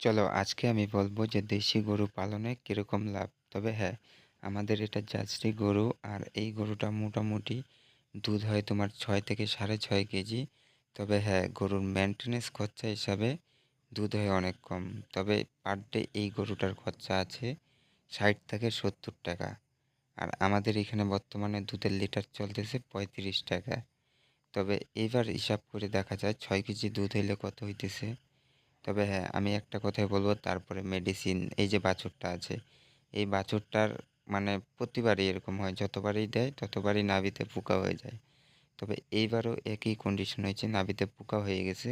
চলো আজকে আমি বলব যে দেশি গরু পালনে কীরকম লাভ? তবে হ্যাঁ আমাদের এটা জার্সি গরু আর এই গরুটা মোটামুটি দুধ হয় তোমার ছয় থেকে সাড়ে ছয় কেজি। তবে হ্যাঁ গরুর মেনটেনেন্স খরচা হিসাবে দুধ হয় অনেক কম। তবে পার ডে এই গরুটার খরচা আছে ষাট থেকে সত্তর টাকা। আর আমাদের এখানে বর্তমানে দুধের লিটার চলতেছে পঁয়ত্রিশ টাকা। তবে এবার হিসাব করে দেখা যায় ছয় কেজি দুধ হইলে কত হইতেছে? তবে হ্যাঁ আমি একটা কথাই বলব, তারপরে মেডিসিন এই যে বাছুরটা আছে, এই বাছুরটার মানে প্রতিবারই এরকম হয়, যতবারই দেয় ততবারই নাভিতে পোকা হয়ে যায়। তবে এইবারও একই কন্ডিশন হয়েছে, নাভিতে পোকা হয়ে গেছে।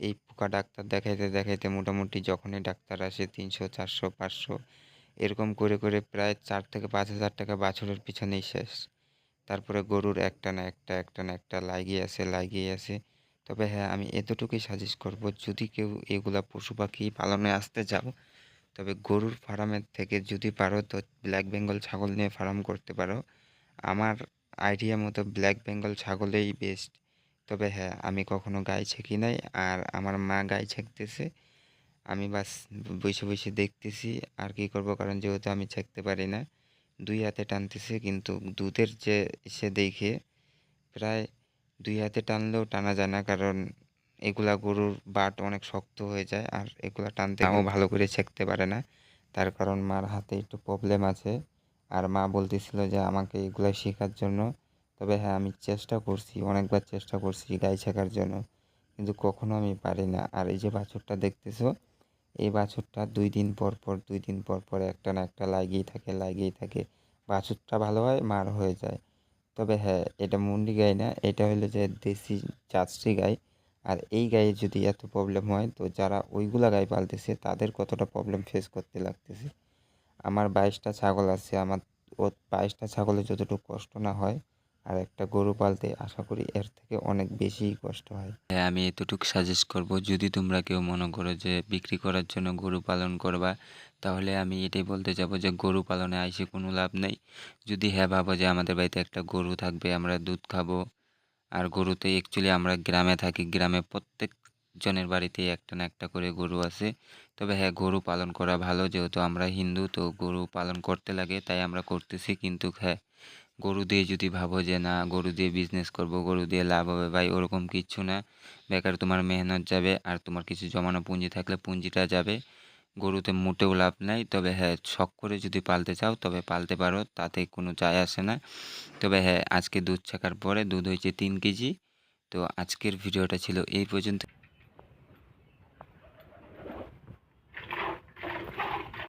এই পোকা ডাক্তার দেখাইতে দেখাইতে মোটামুটি যখনই ডাক্তার আসে তিনশো, চারশো, পাঁচশো, এরকম করে করে প্রায় চার থেকে পাঁচ হাজার টাকা বাছুরের পিছনেই শেষ। তারপরে গরুর একটা না একটা একটা না একটা লাগিয়ে আছে লাগিয়ে আছে। তবে হ্যাঁ আমি এতটুকুই সাজেস্ট করব, যদি কেউ এগুলা পশু পাখি পালনে আসতে যাও তবে গরুর ফার্মের থেকে যদি পারো তো ব্ল্যাক বেঙ্গল ছাগল নিয়ে ফার্ম করতে পারো। আমার আইডিয়া মতো ব্ল্যাক বেঙ্গল ছাগলেই বেস্ট তবে হ্যাঁ আমি কখনো গায়ে ছেঁকি নাই, আর আমার মা গায়ে ছেঁকতেছে। আমি বাস বসে বসে দেখতেছি, আর কি করব, কারণ যেহেতু আমি ছেঁকতে পারি না। দুই হাতে টানতেছে, কিন্তু দুধের যে সে দেখে, প্রায় দুই হাতে টানলেও টানা যায় না কারণ এগুলা গরুর বাট অনেক শক্ত হয়ে যায় আর এগুলা টানতে মাও ভালো করে ছেঁকতে পারে না। তার কারণ মার হাতে একটু প্রবলেম আছে। আর মা বলতেছিল যে আমাকে এগুলা শেখার জন্য। তবে হ্যাঁ আমি চেষ্টা করছি অনেকবার চেষ্টা করছি গাই ছেঁকার জন্য। কিন্তু কখনো আমি পারি না। আর এই যে বাছুরটা দেখতেছো এই বাছুরটা দুই দিন পর পর দুই দিন পর পর একটা না একটা লাগিয়েই থাকে লাগিয়েই থাকে। বাছুরটা ভালো হয় মার হয়ে যায়। তবে হ্যাঁ এটা মুন্ডি গাই না, এটা হলো যে দেশি জার্সি গাই। আর এই গায়ে যদি এত প্রবলেম হয়, তো যারা ওইগুলা গাই পালতেছে, তাদের কতটা প্রবলেম ফেস করতে লাগতেছে? আমার বাইশটা ছাগল আছে, আমার ও বাইশটা ছাগলে যতটুকু কষ্ট না হয় আর একটা গরু পালতে আশা করি এর থেকে অনেক বেশি কষ্ট হয়। হ্যাঁ আমি এতটুকু সাজেস্ট করব, যদি তোমরা কেউ মনে করো যে বিক্রি করার জন্য গরু পালন করবা, তাহলে আমি এটাই বলতে যাব যে গরু পালনে আইসে কোনো লাভ নেই। যদি হ্যাঁ ভাবো যে আমাদের বাড়িতে একটা গরু থাকবে, আমরা দুধ খাব, আর গরুতে অ্যাকচুয়ালি আমরা গ্রামে থাকি, গ্রামে প্রত্যেক জনের বাড়িতেই একটা না একটা করে গরু আছে। তবে হ্যাঁ গরু পালন করা ভালো, যেহেতু আমরা হিন্দু, তো গরু পালন করতে লাগে, তাই আমরা করতেছি, কিন্তু হ্যাঁ গরু দিয়ে যদি ভাবো যে না, গরু দিয়ে বিজনেস করব, গরু দিয়ে লাভ হবে, ভাই ওরকম কিচ্ছু না। বেকার তোমার মেহনত যাবে আর তোমার কিছু জমানো পুঁজি থাকলে পুঁজিটা যাবে। গরুতে মোটেও লাভ নাই, তবে হ্যাঁ শখ করে যদি পালতে চাও, তবে পালতে পারো, তাতে কোনো যায় আসে না। তবে হ্যাঁ আজকে দুধ ছাকার পরে দুধ হয়েছে তিন কেজি। তো আজকের ভিডিওটা ছিল এই পর্যন্ত।